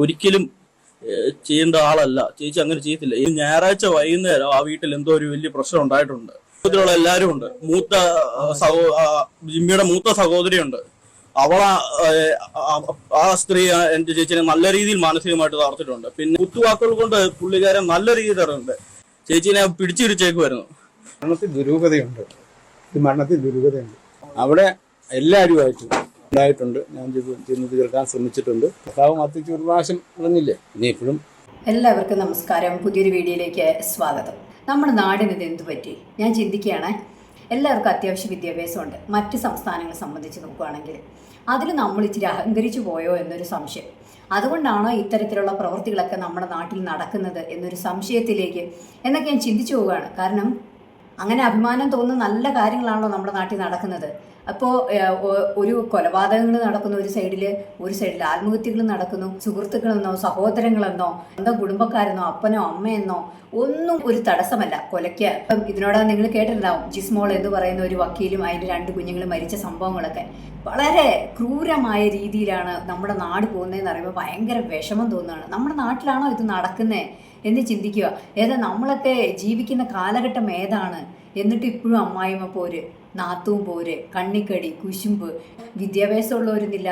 ഒരിക്കലും ചെയ്യേണ്ട ആളല്ല. ചേച്ചി അങ്ങനെ ചെയ്യത്തില്ല. ഈ ഞായറാഴ്ച വൈകുന്നേരം ആ വീട്ടിൽ എന്തോ ഒരു വലിയ പ്രശ്നം ഉണ്ടായിട്ടുണ്ട്. കുടുംബത്തിലുള്ള എല്ലാവരും ഉണ്ട്. മൂത്ത സഹോ ജിമ്മിയുടെ മൂത്ത സഹോദരിയുണ്ട്. അവള ആ സ്ത്രീ എന്റെ ചേച്ചിനെ നല്ല രീതിയിൽ മാനസികമായിട്ട് തളർത്തിട്ടുണ്ട് പിന്നെ കുത്തുവാക്കുകൾ കൊണ്ട് പുള്ളിക്കാരൻ നല്ല രീതിയിൽ തരുന്നുണ്ട് ചേച്ചിനെ പിടിച്ചിരിച്ചേക്കുമായിരുന്നു മരണത്തിൽ ദുരൂഹതയുണ്ട്. ഈ മരണത്തിൽ ദുരൂഹതയുണ്ട്. അവിടെ എല്ലാവരുമായിട്ടും ഉണ്ടായിട്ടുണ്ട്. ഞാൻ ചെന്ന് തീർക്കാൻ ശ്രമിച്ചിട്ടുണ്ട്. കർത്താവ് മത്തിച്ച് ഒരു പ്രാവശ്യം പറഞ്ഞില്ലേ ഇനി എപ്പോഴും. എല്ലാവർക്കും നമസ്കാരം. പുതിയൊരു വീഡിയോയിലേക്ക് സ്വാഗതം. നമ്മുടെ നാടിന് ഇത് എന്തു പറ്റി? ഞാൻ ചിന്തിക്കുകയാണ്. എല്ലാവർക്കും അത്യാവശ്യ വിദ്യാഭ്യാസമുണ്ട്. മറ്റ് സംസ്ഥാനങ്ങളെ സംബന്ധിച്ച് നോക്കുകയാണെങ്കിൽ അതിൽ നമ്മൾ ഇച്ചിരി അഹങ്കരിച്ചു പോയോ എന്നൊരു സംശയം. അതുകൊണ്ടാണോ ഇത്തരത്തിലുള്ള പ്രവൃത്തികളൊക്കെ നമ്മുടെ നാട്ടിൽ നടക്കുന്നത് എന്നൊരു സംശയത്തിലേക്ക് എന്നൊക്കെ ഞാൻ ചിന്തിച്ചു പോവുകയാണ്. കാരണം അങ്ങനെ അഭിമാനം തോന്നുന്ന നല്ല കാര്യങ്ങളാണല്ലോ നമ്മുടെ നാട്ടിൽ നടക്കുന്നത്. അപ്പോൾ ഒരു കൊലപാതകങ്ങൾ നടക്കുന്ന ഒരു സൈഡിൽ ഒരു സൈഡിൽ ആത്മഹത്യകൾ നടക്കുന്നു സുഹൃത്തുക്കളെന്നോ സഹോദരങ്ങളെന്നോ സ്വന്തം കുടുംബക്കാരെന്നോ അപ്പനോ അമ്മയെന്നോ ഒന്നും ഒരു തടസ്സമല്ല. കൊലയ്ക്ക് ഇപ്പം ഇതിനോട് നിങ്ങൾ കേട്ടിട്ടുണ്ടാവും ജിസ്മോൾ എന്ന് പറയുന്ന ഒരു വക്കീലും അതിന്റെ രണ്ട് കുഞ്ഞുങ്ങളും മരിച്ച സംഭവങ്ങളൊക്കെ. വളരെ ക്രൂരമായ രീതിയിലാണ് നമ്മുടെ നാട് പോകുന്നതെന്ന് പറയുമ്പോൾ ഭയങ്കര വിഷമം തോന്നുകയാണ്. നമ്മുടെ നാട്ടിലാണോ ഇത് നടക്കുന്നത് എന്ന് ചിന്തിക്കുക. ഏതാ നമ്മളൊക്കെ ജീവിക്കുന്ന കാലഘട്ടം ഏതാണ്? എന്നിട്ട് ഇപ്പോഴും അമ്മായിമ്മ പോര് നാത്തവും പോര് കണ്ണിക്കടി കുശുമ്പ് വിദ്യാഭ്യാസം ഉള്ളവരുന്നില്ല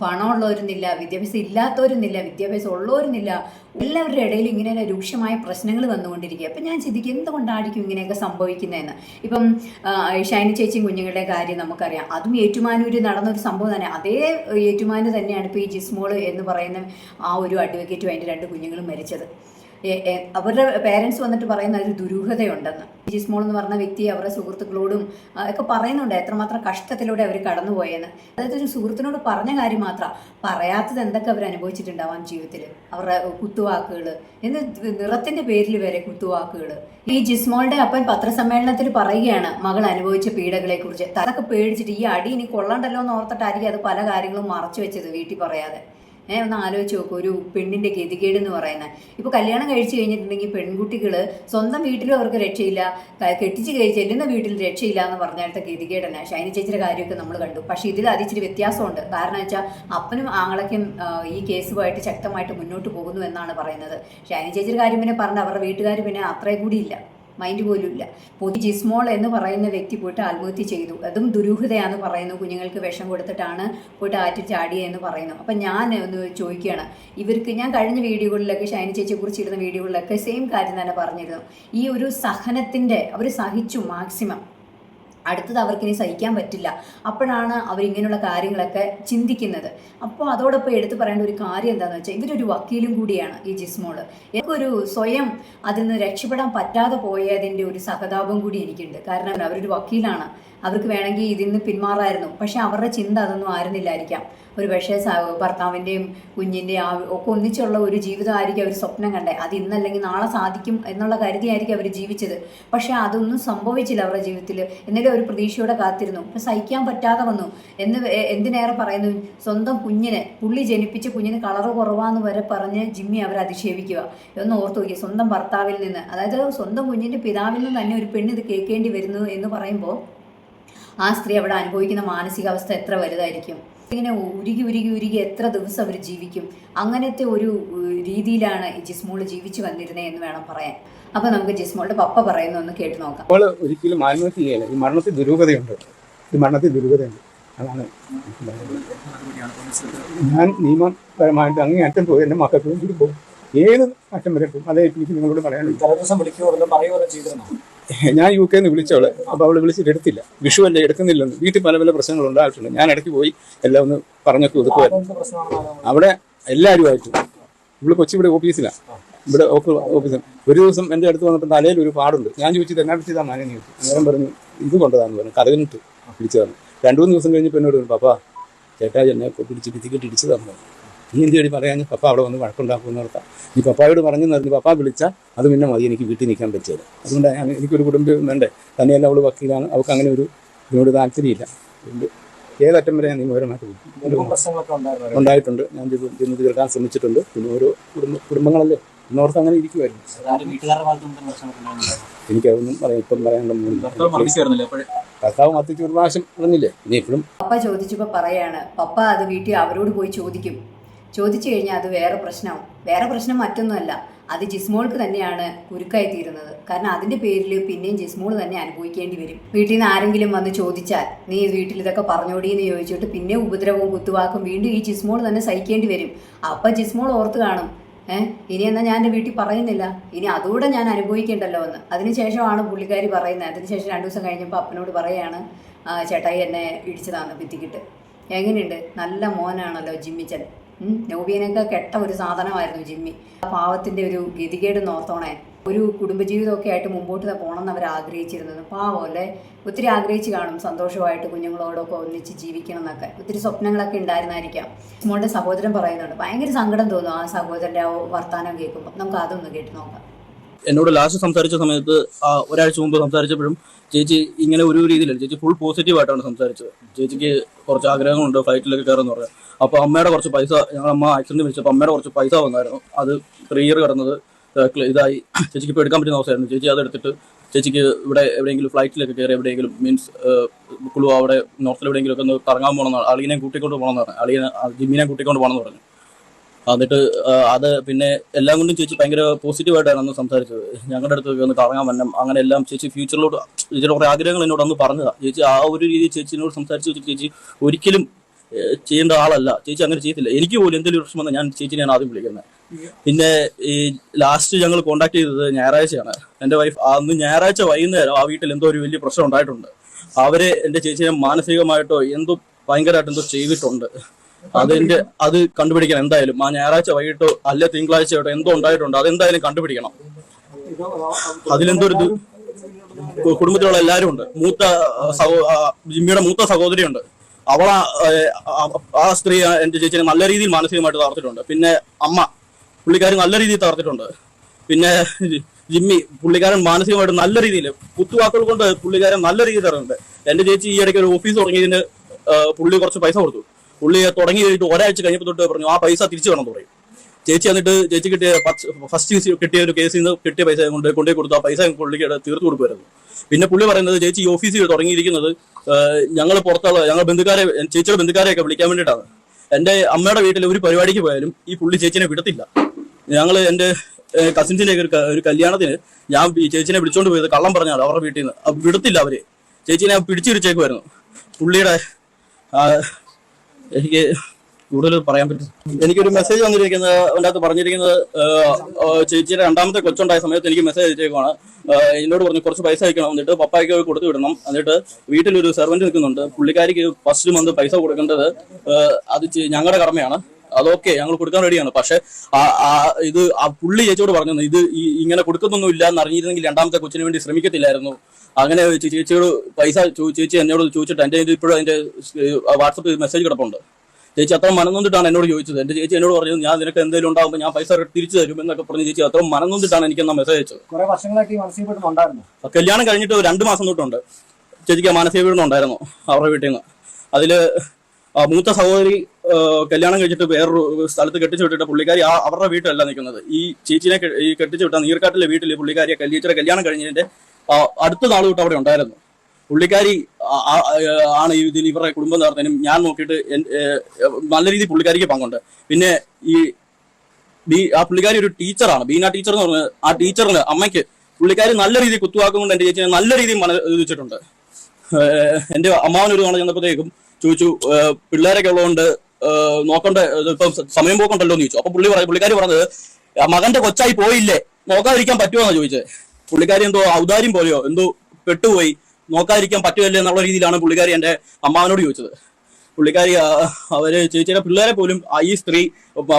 പണമുള്ളവരുന്നില്ല വിദ്യാഭ്യാസം ഇല്ലാത്തവരുന്നില്ല വിദ്യാഭ്യാസം ഉള്ളവരുന്നില്ല എല്ലാവരുടെ ഇടയിൽ ഇങ്ങനെ രൂക്ഷമായ പ്രശ്നങ്ങൾ വന്നുകൊണ്ടിരിക്കുക. അപ്പം ഞാൻ ചിന്തിക്കും എന്തുകൊണ്ടായിരിക്കും ഇങ്ങനെയൊക്കെ സംഭവിക്കുന്നതെന്ന്? ഇപ്പം ഷൈനി ചേച്ചിയും കുഞ്ഞുങ്ങളുടെ കാര്യം നമുക്കറിയാം. അതും ഏറ്റുമാനൂര് നടന്ന ഒരു സംഭവം തന്നെ. അതേ ഏറ്റുമാനൂർ തന്നെയാണ് ഇപ്പോൾ ഈ ജിസ്മോൾ എന്ന് പറയുന്ന ആ ഒരു അഡ്വക്കേറ്റും അതിന്റെ രണ്ട് കുഞ്ഞുങ്ങളും മരിച്ചത്. അവരുടെ പേരൻസ് വന്നിട്ട് പറയുന്ന ഒരു ദുരൂഹതയുണ്ടെന്ന്. ജിസ്മോൾ എന്ന് പറഞ്ഞ വ്യക്തി അവരുടെ സുഹൃത്തുക്കളോടും ഒക്കെ പറയുന്നുണ്ട് എത്രമാത്രം കഷ്ടത്തിലൂടെ അവർ കടന്നുപോയെന്ന്. അതായത് ഒരു സുഹൃത്തിനോട് പറഞ്ഞ കാര്യം മാത്രം പറയാത്തത് എന്തൊക്കെ അവർ അനുഭവിച്ചിട്ടുണ്ടാവാം ജീവിതത്തിൽ അവരുടെ കുത്തുവാക്കുകൾ എന്ന് നിറത്തിന്റെ പേരിൽ വരെ കുത്തുവാക്കുകൾ ഈ ജിസ്മോളുടെ അപ്പൻ പത്രസമ്മേളനത്തിൽ പറയുകയാണ് മകൾ അനുഭവിച്ച പീഡകളെ കുറിച്ച് അതൊക്കെ പേടിച്ചിട്ട് ഈ അടി ഇനി കൊള്ളണ്ടല്ലോ എന്ന് ഓർത്തിട്ടായിരിക്കും അത് പല കാര്യങ്ങളും മറച്ചു വെച്ചത് വീട്ടിൽ പറയാതെ. ഏ ഒന്ന് ആലോചിച്ച് നോക്കും ഒരു പെണ്ണിന്റെ ഗതികേട് എന്ന് പറയുന്നത്. ഇപ്പോൾ കല്യാണം കഴിച്ചു കഴിഞ്ഞിട്ടുണ്ടെങ്കിൽ പെൺകുട്ടികൾ സ്വന്തം വീട്ടിലും അവർക്ക് രക്ഷയില്ല കെട്ടിച്ച് കയറി ചെല്ലുന്ന വീട്ടിൽ രക്ഷയില്ല എന്ന് പറഞ്ഞാലത്തെ ഗതികേടന ഷൈനി ചേച്ചിയുടെ കാര്യമൊക്കെ നമ്മൾ കണ്ടു. പക്ഷേ ഇതിൽ അത് ഇച്ചിരി വ്യത്യാസമുണ്ട്. കാരണം വെച്ചാൽ അപ്പനും ആങ്ങളയ്ക്കും ആ, ഈ കേസുമായിട്ട് ശക്തമായിട്ട് മുന്നോട്ട് പോകുന്നു എന്നാണ് പറയുന്നത്. ഷൈനി ചേച്ചിയുടെ കാര്യം പിന്നെ പറഞ്ഞ അവരുടെ വീട്ടുകാർ പിന്നെ അത്രയും കൂടി ഇല്ല. മൈൻഡ് പോലും ഇല്ല പൊതി ജിസ്മോൾ എന്ന് പറയുന്ന വ്യക്തി പോയിട്ട് ആത്മഹത്യ ചെയ്തു. അതും ദുരൂഹതയാന്ന് പറയുന്നു. കുഞ്ഞുങ്ങൾക്ക് വിഷം കൊടുത്തിട്ടാണ് പോയിട്ട് ആറ്റി ചാടിയെന്ന് പറയുന്നു. അപ്പം ഞാൻ ഒന്ന് ചോദിക്കുകയാണ്. ഇവർക്ക് ഞാൻ കഴിഞ്ഞ വീഡിയോകളിലൊക്കെ ഷൈനി ചേച്ചിയെ കുറിച്ച് ഇടുന്ന വീഡിയോകളിലൊക്കെ സെയിം കാര്യം തന്നെ പറഞ്ഞിരുന്നു. ഈ ഒരു സഹനത്തിന്റെ അവർ സഹിച്ചു മാക്സിമം അടുത്തത് അവർക്കിനി സഹിക്കാൻ പറ്റില്ല. അപ്പോഴാണ് അവരിങ്ങനെയുള്ള കാര്യങ്ങളൊക്കെ ചിന്തിക്കുന്നത്. അപ്പോൾ അതോടൊപ്പം എടുത്തു പറയേണ്ട ഒരു കാര്യം എന്താണെന്ന് വെച്ചാൽ ഇവരൊരു വക്കീലും കൂടിയാണ് ഈ ജിസ്മോൾ. എനിക്കൊരു സ്വയം അതിൽ നിന്ന് രക്ഷപ്പെടാൻ പറ്റാതെ പോയതിന്റെ ഒരു സഹതാപം കൂടി എനിക്കുണ്ട്. കാരണം അവരൊരു വക്കീലാണ്. അവർക്ക് വേണമെങ്കിൽ ഇതിൽ നിന്ന് പിന്മാറായിരുന്നു. പക്ഷെ അവരുടെ ചിന്ത അതൊന്നും ആയിരുന്നില്ലായിരിക്കാം. ഒരു പക്ഷേ ഭർത്താവിന്റെയും കുഞ്ഞിന്റെയും ആ ഒക്കെ ഒന്നിച്ചുള്ള ഒരു ജീവിതമായിരിക്കും അവർ സ്വപ്നം കണ്ടേ. അത് ഇന്നല്ലെങ്കിൽ നാളെ സാധിക്കും എന്നുള്ള കരുതിയായിരിക്കും അവർ ജീവിച്ചത്. പക്ഷേ അതൊന്നും സംഭവിച്ചില്ല അവരുടെ ജീവിതത്തിൽ എന്നാലും ഒരു പ്രതീക്ഷയോടെ കാത്തിരുന്നു. അപ്പം സഹിക്കാൻ പറ്റാതെ വന്നു. എന്ന് എന്തിനേറെ പറയുന്നു? സ്വന്തം കുഞ്ഞിനെ പുള്ളി ജനിപ്പിച്ച കുഞ്ഞിന് കളറ് കുറവാന്ന് വരെ പറഞ്ഞ് ജിമ്മി അവരെ അധിക്ഷേപിക്കുക. എന്ന് ഓർത്ത് നോക്കി സ്വന്തം ഭർത്താവിൽ നിന്ന്. അതായത് സ്വന്തം കുഞ്ഞിന്റെ പിതാവിൽ നിന്ന് തന്നെ ഒരു പെണ്ണ് ഇത് കേൾക്കേണ്ടി വരുന്നു എന്ന് പറയുമ്പോൾ ആ സ്ത്രീ അവിടെ അനുഭവിക്കുന്ന മാനസികാവസ്ഥ എത്ര വലുതായിരിക്കും? ഇങ്ങനെ ഉരുകി ഉരുകി ഉരുകി എത്ര ദിവസം അവർ ജീവിക്കും? അങ്ങനത്തെ ഒരു രീതിയിലാണ് ജിസ്മോൾ ജീവിച്ചു വന്നിരുന്നത് എന്ന് വേണം പറയാൻ. അപ്പൊ നമുക്ക് ജിസ്മോളുടെ പപ്പ പറയുന്ന ഒന്ന് കേട്ട് നോക്കാം. അവൾ ഒരിക്കലും ആത്മഹത്യ ചെയ്യല ഈ മരണത്തിൽ ദുരൂഹതയുണ്ട്. ഈ മരണത്തിൽ ദുരൂഹതയുണ്ട്. അതാണ് ഞാൻ നിയമപരമായിട്ട് അങ്ങേ അറ്റം പോയി എന്റെ മക്കൾക്ക് വേണ്ടി പോകും. ഏത് അറ്റം വരെ പോകും അതേ എനിക്ക് നിങ്ങളോട് പറയാനുള്ളൂ. ഞാൻ യു കെന്ന് വിളിച്ചവളെ. അപ്പോൾ അവൾ വിളിച്ചിട്ട് എടുത്തില്ല. വിഷു അല്ലേ എടുക്കുന്നില്ലെന്ന്. വീട്ടിൽ പല പല പ്രശ്നങ്ങൾ ഉണ്ടായിട്ടുണ്ട് ഞാൻ ഇടയ്ക്ക് പോയി എല്ലാം ഒന്ന് പറഞ്ഞു കൊടുക്കുമായിരുന്നു അവിടെ? എല്ലാവരുമായിട്ടും. ഇവിടെ കൊച്ചി ഇവിടെ ഓഫീസിലാണ് ഇവിടെ ഓഫീസിൽ ഒരു ദിവസം എന്റെ അടുത്ത് വന്നപ്പോൾ തലയിൽ ഒരു പാടുണ്ട്. ഞാൻ ചോദിച്ചത് എന്നാ പറ്റിയതാണ് അങ്ങനെ ചോദിച്ചു. അന്നേരം പറഞ്ഞു ഇത് കൊണ്ടതാന്ന് പറഞ്ഞു. കഥകിനിട്ട് പിടിച്ചതാണ് രണ്ടു മൂന്ന് ദിവസം കഴിഞ്ഞപ്പോൾ എന്നോട് പറഞ്ഞു പപ്പാ ചേട്ടാ എന്നെ പിടിച്ച് ഭിത്തിക്കിട്ട് ഇടിച്ചതാണ് നീ എന്ത് വേണ്ടി പറയാൻ പപ്പ അവിടെ വന്ന് വഴക്കുണ്ടാക്കുമെന്ന് ഓർത്താ ഈ പപ്പായോട് പറഞ്ഞു നിറഞ്ഞ് പപ്പ വിളിച്ചാൽ അത് പിന്നെ മതി എനിക്ക് വീട്ടിൽ നിൽക്കാൻ പറ്റിയത്. അതുകൊണ്ട് ഞാൻ എനിക്കൊരു കുടുംബം വേണ്ടേ? തന്നെയല്ല അവൾ വക്കീലാണ്. അവൾക്ക് അങ്ങനെ ഒരു ഇതിനോട് താല്പര്യമില്ല. അതുകൊണ്ട് ഏതറ്റം വരെ ഞാൻ നിയമപരമായിട്ട് ഉണ്ടായിട്ടുണ്ട്. ഞാൻ ചെന്ന് തീർക്കാൻ ശ്രമിച്ചിട്ടുണ്ട്. പിന്നെ ഓരോ കുടുംബ കുടുംബങ്ങളല്ലേ? എന്നോർത്ത് അങ്ങനെ ഇരിക്കുമായിരുന്നു എനിക്കതൊന്നും പറയാം ഇപ്പം പറയാനുള്ള ഭർത്താവ് മത്തിച്ച് ഒരു പ്രാവശ്യം പറഞ്ഞില്ലേ? ഇനി ഇപ്പോഴും പപ്പ ചോദിച്ചപ്പോൾ പറയാണ് പപ്പ അത് വീട്ടിൽ അവരോട് പോയി ചോദിക്കും. ചോദിച്ചു കഴിഞ്ഞാൽ അത് വേറെ പ്രശ്നമാവും. വേറെ പ്രശ്നം മറ്റൊന്നുമല്ല. അത് ജിസ്മോൾക്ക് തന്നെയാണ് കുരുക്കായി തീരുന്നത്. കാരണം അതിന്റെ പേരിൽ പിന്നെയും ജിസ്മോൾ തന്നെ അനുഭവിക്കേണ്ടി വരും. വീട്ടിൽ നിന്ന് ആരെങ്കിലും വന്ന് ചോദിച്ചാൽ നീ വീട്ടിൽ ഇതൊക്കെ പറഞ്ഞോടി എന്ന് ചോദിച്ചിട്ട് പിന്നെ ഉപദ്രവവും കുത്തുവാക്കും. വീണ്ടും ഈ ജിസ്മോൾ തന്നെ സഹിക്കേണ്ടി വരും. അപ്പം ജിസ്മോൾ ഓർത്ത് കാണും. ഏഹ് ഇനി എന്നാൽ ഞാൻ വീട്ടിൽ പറയുന്നില്ല. ഇനി അതുകൂടെ ഞാൻ അനുഭവിക്കേണ്ടല്ലോ എന്ന്. അതിനുശേഷമാണ് പുള്ളിക്കാരി പറയുന്നത്. അതിനുശേഷം രണ്ടു ദിവസം കഴിഞ്ഞപ്പോൾ അപ്പനോട് പറയാണ് ചേട്ടായി എന്നെ ഇടിച്ചതാണ് ഭിത്തിക്കിട്ട്. എങ്ങനെയുണ്ട്? നല്ല മോനാണല്ലോ ജിമ്മിച്ചൻ. നോബിയനൊക്കെ കെട്ട ഒരു സാധനമായിരുന്നു ജിമ്മി. ആ പാവത്തിന്റെ ഒരു ഗതികേട് നോർത്തോണേ ഒരു കുടുംബജീവിതമൊക്കെ ആയിട്ട് മുമ്പോട്ട് പോകണം എന്ന് അവർ ആഗ്രഹിച്ചിരുന്നത്. പാവം അല്ലേ? ഒത്തിരി ആഗ്രഹിച്ച് കാണും സന്തോഷമായിട്ട് കുഞ്ഞുങ്ങളോടൊക്കെ ഒന്നിച്ച് ജീവിക്കണം എന്നൊക്കെ ഒത്തിരി സ്വപ്നങ്ങളൊക്കെ ഉണ്ടായിരുന്നായിരിക്കാം. മോളുടെ സഹോദരൻ പറയുന്നുണ്ട്. ഭയങ്കര സങ്കടം തോന്നും ആ സഹോദരന്റെ ആ വർത്തമാനം കേൾക്കുമ്പോൾ നമുക്ക് അതൊന്ന് കേട്ട് നോക്കാം. എന്നോട് ലാസ്റ്റ് സംസാരിച്ച സമയത്ത് ഒരാഴ്ച മുമ്പ് സംസാരിച്ചപ്പോഴും ചേച്ചി ഇങ്ങനെ ഒരു രീതിയിലല്ല ചേച്ചി ഫുൾ പോസിറ്റീവ് ആയിട്ടാണ് സംസാരിച്ചത്. ചേച്ചിക്ക് കുറച്ച് ആഗ്രഹങ്ങളുണ്ട് ഫ്ലൈറ്റിലൊക്കെ കയറുന്ന പറയാം അപ്പോൾ അമ്മയുടെ കുറച്ച് പൈസ ഞങ്ങൾ അമ്മ ആക്സിഡന്റ് വിളിച്ചപ്പോൾ അമ്മയുടെ കുറച്ച് പൈസ വന്നായിരുന്നു അത് ത്രീ ഇയർ കിടന്നത് ഇതായി. ചേച്ചിക്ക് ഇപ്പോൾ എടുക്കാൻ പറ്റുന്ന അവസ്ഥയായിരുന്നു. ചേച്ചി അതെടുത്തിട്ട് ചേച്ചിക്ക് ഇവിടെ എവിടെയെങ്കിലും ഫ്ലൈറ്റിലൊക്കെ കയറി എവിടെയെങ്കിലും മീൻസ് കുളു അവിടെ നോർത്തിൽ എവിടെയെങ്കിലും ഒക്കെ ഒന്ന് കറങ്ങാൻ പോകണമെന്നാണ് അളിയനെ കൂട്ടിക്കൊണ്ട് പോകണമെന്ന് പറഞ്ഞു അളിയനെ ജിമ്മിനെ കൂട്ടിക്കൊണ്ട് പോകണമെന്ന് പറഞ്ഞു. എന്നിട്ട് അത് പിന്നെ എല്ലാം കൊണ്ടും ചേച്ചി ഭയങ്കര പോസിറ്റീവായിട്ടാണ് അന്ന് സംസാരിച്ചത്. ഞങ്ങളുടെ അടുത്തൊക്കെ ഒന്ന് കറങ്ങാൻ വരണം അങ്ങനെ എല്ലാം ചേച്ചി ഫ്യൂച്ചറിലോട്ട് ചേച്ചിയുടെ കുറേ ആഗ്രഹങ്ങൾ എന്നോട് അന്ന് പറഞ്ഞതാ. ചേച്ചി ആ ഒരു രീതിയിൽ ചേച്ചിനോട് സംസാരിച്ചു വെച്ചിട്ട് ചേച്ചി ഒരിക്കലും ചെയ്യേണ്ട ആളല്ല. ചേച്ചി അങ്ങനെ ചെയ്തില്ല എനിക്ക് പോലും എന്തെങ്കിലും പ്രശ്നം വന്നാൽ ഞാൻ ചേച്ചിനെയാണ് ആദ്യം വിളിക്കുന്നത്. പിന്നെ ഈ ലാസ്റ്റ് ഞങ്ങൾ കോണ്ടാക്ട് ചെയ്തത് ഞായറാഴ്ചയാണ്. എന്റെ വൈഫ് അന്ന് ഞായറാഴ്ച വൈകുന്നേരം ആ വീട്ടിൽ എന്തോ ഒരു വലിയ പ്രശ്നം ഉണ്ടായിട്ടുണ്ട്. അവരെ എന്റെ ചേച്ചിനെ മാനസികമായിട്ടോ എന്തോ ഭയങ്കരമായിട്ട് എന്തോ ചെയ്തിട്ടുണ്ട്. അതിന്റെ അത് കണ്ടുപിടിക്കണം. എന്തായാലും ആ ഞായറാഴ്ച വൈകിട്ടോ അല്ല തിങ്കളാഴ്ചയോട്ടോ എന്തോ ഉണ്ടായിട്ടുണ്ട് അതെന്തായാലും കണ്ടുപിടിക്കണം. അതിലെന്തൊരു കുടുംബത്തിലുള്ള എല്ലാവരും ഉണ്ട്. മൂത്ത സഹോ ജിമ്മിയുടെ മൂത്ത സഹോദരിയുണ്ട്. അവള ആ സ്ത്രീ എന്റെ ചേച്ചിനെ നല്ല രീതിയിൽ മാനസികമായിട്ട് തകർത്തിട്ടുണ്ട്. പിന്നെ അമ്മ പുള്ളിക്കാരി നല്ല രീതിയിൽ തകർത്തിട്ടുണ്ട്. പിന്നെ ജിമ്മി പുള്ളിക്കാരൻ മാനസികമായിട്ട് നല്ല രീതിയിൽ കുത്തുവാക്കുകൾ കൊണ്ട് പുള്ളിക്കാരൻ നല്ല രീതിയിൽ തകർന്നുണ്ട് എന്റെ ചേച്ചി ഈ ഇടയ്ക്ക് ഒരു ഓഫീസ് തുടങ്ങിയതിന് പുള്ളി കുറച്ച് പൈസ കൊടുത്തു. പുള്ളി തുടങ്ങി കഴിഞ്ഞിട്ട് ഒരാഴ്ച കഴിഞ്ഞപ്പോൾ തൊട്ട് പറഞ്ഞു ആ പൈസ തിരിച്ചു വേണം പറയും. ചേച്ചി എന്നിട്ട് ചേച്ചി കിട്ടിയ ഫസ്റ്റ് കിട്ടിയ ഒരു കേസിൽ നിന്ന് കിട്ടിയ പൈസ കൊണ്ട് കൊണ്ടേ കൊടുത്തു. ആ പൈസ പുള്ളിക്ക് തീർത്തു കൊടുക്കുമായിരുന്നു. പിന്നെ പുള്ളി പറയുന്നത് ചേച്ചി ഈ ഓഫീസിൽ തുടങ്ങിയിരിക്കുന്നത് ഞങ്ങൾ പുറത്തുള്ള ഞങ്ങൾ ബന്ധുക്കാരെ ചേച്ചിയുടെ ബന്ധുക്കാരെയൊക്കെ വിളിക്കാൻ വേണ്ടിയിട്ടാണ്. എന്റെ അമ്മയുടെ വീട്ടിൽ ഒരു പരിപാടിക്ക് പോയാലും ഈ പുള്ളി ചേച്ചിനെ വിടത്തില്ല. ഞങ്ങൾ എന്റെ കസിൻസിന്റെ ഒരു കല്യാണത്തിന് ഞാൻ ഈ ചേച്ചിനെ വിളിച്ചോണ്ട് പോയത് കള്ളം പറഞ്ഞാൽ അവരുടെ വീട്ടിൽ നിന്ന് വിടത്തില്ല അവർ. ചേച്ചിനെ പിടിച്ചിരിച്ചേക്കുമായിരുന്നു പുള്ളിയുടെ എനിക്ക് കൂടുതൽ പറയാൻ പറ്റും. എനിക്കൊരു മെസ്സേജ് വന്നിരിക്കുന്നത് അതിന്റെ അകത്ത് പറഞ്ഞിരിക്കുന്നത് ചേച്ചിയുടെ രണ്ടാമത്തെ കൊച്ചുണ്ടായ സമയത്ത് എനിക്ക് മെസ്സേജ് അയച്ചേക്കുവാണ്. എന്നോട് പറഞ്ഞു കുറച്ച് പൈസ അയക്കണം. എന്നിട്ട് പപ്പായ്ക്ക് കൊടുത്തു വിടണം. എന്നിട്ട് വീട്ടിലൊരു സെർവന്റ് നിൽക്കുന്നുണ്ട്. പുള്ളിക്കാരിക്ക് ഫസ്റ്റ് മന്ത് പൈസ കൊടുക്കേണ്ടത് അത് ഞങ്ങളുടെ കടമയാണ്. അതൊക്കെ ഞങ്ങൾ കൊടുക്കാൻ റെഡിയാണ് പക്ഷെ ഇത് ആ പുള്ളി ചേച്ചിയോട് പറഞ്ഞു ഇത് ഇങ്ങനെ കൊടുക്കുന്നൊന്നും ഇല്ല എന്ന് അറിഞ്ഞിരുന്നെങ്കിൽ രണ്ടാമത്തെ കൊച്ചിന് വേണ്ടി ശ്രമിക്കത്തില്ലായിരുന്നു. അങ്ങനെ ചേച്ചിയോട് പൈസ ചേച്ചി എന്നോട് ചോദിച്ചിട്ട് എന്റെ ഇപ്പോഴും അതിന്റെ വാട്സപ്പ് മെസ്സേജ് കിടപ്പുണ്ട്. ചേച്ചി അത്ര മനംനൊന്നിട്ടാണ് എന്നോട് ചോദിച്ചത്. എന്റെ ചേച്ചി എന്നോട് പറഞ്ഞു ഞാൻ നിനക്ക് എന്തെങ്കിലും ഉണ്ടാകുമ്പോൾ ഞാൻ പൈസ തിരിച്ചു തരും എന്നൊക്കെ പറഞ്ഞ് ചേച്ചി അത്ര മനംനൊന്നിട്ടാണ് എനിക്ക് എന്നാ മെസ്സേജ് അയച്ചത്. കല്യാണം കഴിഞ്ഞിട്ട് രണ്ട് മാസം തൊട്ടുണ്ട്. ചേച്ചിക്ക് മാനസിക പീഡനം ഉണ്ടായിരുന്നു അവരുടെ വീട്ടിൽ നിന്ന് അതിൽ മൂത്ത സഹോദരി കല്യാണം കഴിച്ചിട്ട് വേറൊരു സ്ഥലത്ത് കെട്ടിച്ചു വിട്ടിട്ട് പുള്ളിക്കാരി ആ അവരുടെ വീട്ടിലല്ല നിൽക്കുന്നത്. ഈ ചേച്ചിനെ ഈ കെട്ടിച്ചു വിട്ട നീർക്കാട്ടിലെ വീട്ടിൽ പുള്ളിക്കാരിയെ കല്യേച്ചിയുടെ കല്യാണം കഴിഞ്ഞതിന്റെ അടുത്ത നാൾ തൊട്ട് അവിടെ ഉണ്ടായിരുന്നു. പുള്ളിക്കാരി ആണ് ഈ ഇതിൽ ഇവരുടെ കുടുംബം നടത്തിനും ഞാൻ നോക്കിയിട്ട് നല്ല രീതിയിൽ പുള്ളിക്കാരിക്ക് പങ്കുണ്ട്. പിന്നെ ഈ ബി ആ പുള്ളിക്കാരി ഒരു ടീച്ചറാണ്. ബീന ടീച്ചർ എന്ന് പറഞ്ഞത് ആ ടീച്ചറിന് അമ്മയ്ക്ക് പുള്ളിക്കാരി നല്ല രീതിയിൽ കുത്തുവാക്കുകൊണ്ട് എന്റെ ചേച്ചിനെ നല്ല രീതിയിൽ മന വെച്ചിട്ടുണ്ട്. എന്റെ അമ്മാവനൊരു തവണ ചെന്നപ്പോഴത്തേക്കും ചോദിച്ചു പിള്ളേരൊക്കെ ഉള്ളതുകൊണ്ട് നോക്കണ്ട ഇപ്പം സമയം പോക്കണ്ടല്ലോ എന്ന് ചോദിച്ചു. അപ്പൊ പുള്ളി പറഞ്ഞു പുള്ളിക്കാരി പറഞ്ഞത് "ആ മകന്റെ കൊച്ചായി പോയില്ലേ നോക്കാതിരിക്കാൻ പറ്റുമോ എന്നാ ചോദിച്ചത് പുള്ളിക്കാരി എന്തോ ഔദാര്യം പോലെയോ എന്തോ പെട്ടുപോയി നോക്കാതിരിക്കാൻ പറ്റുമല്ലേ എന്നുള്ള രീതിയിലാണ് പുള്ളിക്കാരി എന്റെ അമ്മാവനോട് ചോദിച്ചത്. പുള്ളിക്കാരി അവർ ചേച്ചിയുടെ പിള്ളേരെ പോലും ഈ സ്ത്രീ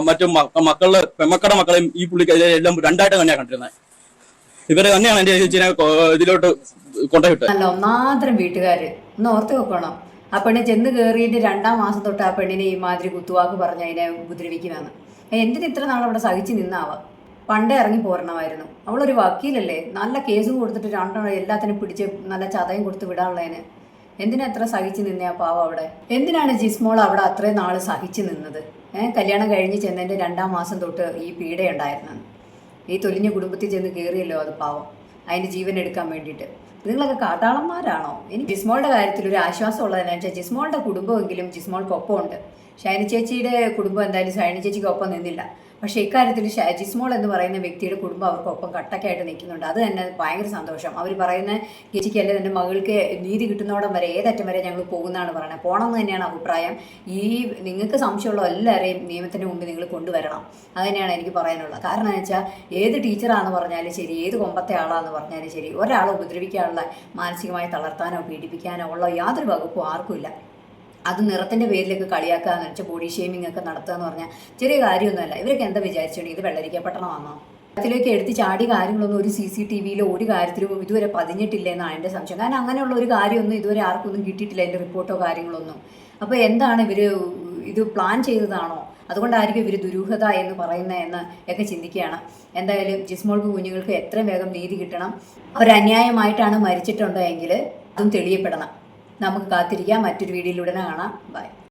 മറ്റു മക്കളുടെ പെമ്മക്കട മക്കളെയും ഈ പുള്ളിക്കാരി എല്ലാം രണ്ടായിട്ട് തന്നെയാണ് കണ്ടിരുന്നത് ഇവരെ തന്നെയാണ് എന്റെ ചേച്ചിനെ ഇതിലോട്ട് കൊണ്ടുപോയിട്ട് നല്ല ഒന്നാന്തരം വീട്ടുകാര് ഒന്ന് ഓർത്ത് വെക്കണം. ആ പെണ്ണ് ചെന്ന് കയറിയിട്ട് രണ്ടാം മാസം തൊട്ട് ആ പെണ്ണിനെ ഈ മാതിരി കുത്തുവാക്ക് പറഞ്ഞ് അതിനെ ഉപദ്രവിക്കുന്നതാണ് എന്തിന് ഇത്ര നാൾ അവിടെ സഹിച്ച് നിന്നാവാം? പണ്ടേ ഇറങ്ങി പോരണമായിരുന്നു. അവളൊരു വക്കീലല്ലേ? നല്ല കേസും കൊടുത്തിട്ട് രണ്ടെണ്ണം എല്ലാത്തിനും പിടിച്ച് നല്ല ചതയും കൊടുത്ത് വിടാനുള്ളതിന്. എന്തിനാ എത്ര സഹിച്ച് നിന്നേ ആ പാവം അവിടെ? എന്തിനാണ് ജിസ്മോൾ അവിടെ അത്രയും നാൾ സഹിച്ച് നിന്നത്? ഏഹ് കല്യാണം കഴിഞ്ഞ് ചെന്നതിന്റെ രണ്ടാം മാസം തൊട്ട് ഈ പീഡയുണ്ടായിരുന്നു ഈ തൊലിഞ്ഞ കുടുംബത്തിൽ ചെന്ന് കയറിയല്ലോ അത് പാവം. അതിന്റെ ജീവൻ എടുക്കാൻ വേണ്ടിയിട്ട്. നിങ്ങളൊക്കെ കാട്ടാളന്മാരാണോ? എനിക്ക് ജിസ്മോളുടെ കാര്യത്തിൽ ഒരു ആശ്വാസം ഉള്ളതെന്നു വെച്ചാൽ ജിസ്മോളുടെ കുടുംബമെങ്കിലും ജിസ്മോൾക്കൊപ്പം ഉണ്ട് ഷൈനി ചേച്ചിയുടെ കുടുംബം എന്തായാലും ഷൈനി ചേച്ചിക്ക് ഒപ്പം നിന്നില്ല. പക്ഷേ ഇക്കാര്യത്തിൽ ജിസ്മോൾ എന്ന് പറയുന്ന വ്യക്തിയുടെ കുടുംബം അവർക്കൊപ്പം കട്ടക്കായിട്ട് നിൽക്കുന്നുണ്ട്. അത് തന്നെ ഭയങ്കര സന്തോഷം. അവർ പറയുന്ന ചേച്ചിക്ക് അല്ലെങ്കിൽ എന്റെ മകൾക്ക് നീതി കിട്ടുന്നോടം വരെ ഏതറ്റം വരെ ഞങ്ങൾ പോകുന്നതാണ് പറയുന്നത്. പോകണം എന്ന് തന്നെയാണ് അഭിപ്രായം. ഈ നിങ്ങൾക്ക് സംശയമുള്ള എല്ലാവരെയും നിയമത്തിന്റെ മുമ്പിൽ നിങ്ങൾ കൊണ്ടുവരണം. അത് തന്നെയാണ് എനിക്ക് പറയാനുള്ളത്. കാരണം എന്ന് വെച്ചാൽ ഏത് ടീച്ചറാണെന്ന് പറഞ്ഞാലും ശരി ഏത് കൊമ്പത്തെ ആളാണെന്ന് പറഞ്ഞാലും ശരി ഒരാളെ ഉപദ്രവിക്കാനുള്ള മാനസികമായി തളർത്താനോ പീഡിപ്പിക്കാനോ ഉള്ള യാതൊരു വകുപ്പും ആർക്കുമില്ല അത് നിറത്തിന്റെ പേരിലൊക്കെ കളിയാക്കുക എന്ന് വെച്ചാൽ ബോഡി ഷേമിംഗ് ഒക്കെ നടത്തുക എന്ന് പറഞ്ഞാൽ ചെറിയ കാര്യമൊന്നുമല്ല. ഇവരൊക്കെ എന്താ വിചാരിച്ചിട്ടുണ്ട് ഇത് വെള്ളരിക്കപ്പെട്ടണമാണോ അതിലേക്ക് എടുത്ത് ചാടി കാര്യങ്ങളൊന്നും ഒരു സി സി ടി വിയിലോ ഒരു കാര്യത്തിലും ഇതുവരെ പതിഞ്ഞിട്ടില്ല എന്നാണ് എന്റെ സംശയം. കാരണം അങ്ങനെയുള്ള ഒരു കാര്യമൊന്നും ഇതുവരെ ആർക്കൊന്നും കിട്ടിയിട്ടില്ല എന്റെ റിപ്പോർട്ടോ കാര്യങ്ങളൊന്നും. അപ്പോൾ എന്താണ് ഇവർ ഇത് പ്ലാൻ ചെയ്തതാണോ? അതുകൊണ്ടായിരിക്കും ഇവർ ദുരൂഹത എന്ന് പറയുന്നത് എന്ന് ഒക്കെ ചിന്തിക്കുകയാണ്. എന്തായാലും ജിസ്മോൾക്ക് കുഞ്ഞുങ്ങൾക്ക് എത്രയും വേഗം നീതി കിട്ടണം. അവർ അന്യായമായിട്ടാണ് മരിച്ചിട്ടുണ്ടോ എങ്കിൽ അതും തെളിയപ്പെടണം. നമുക്ക് കാത്തിരിക്കാം. മറ്റൊരു വീഡിയോയിലൂടെ കാണാം. ബൈ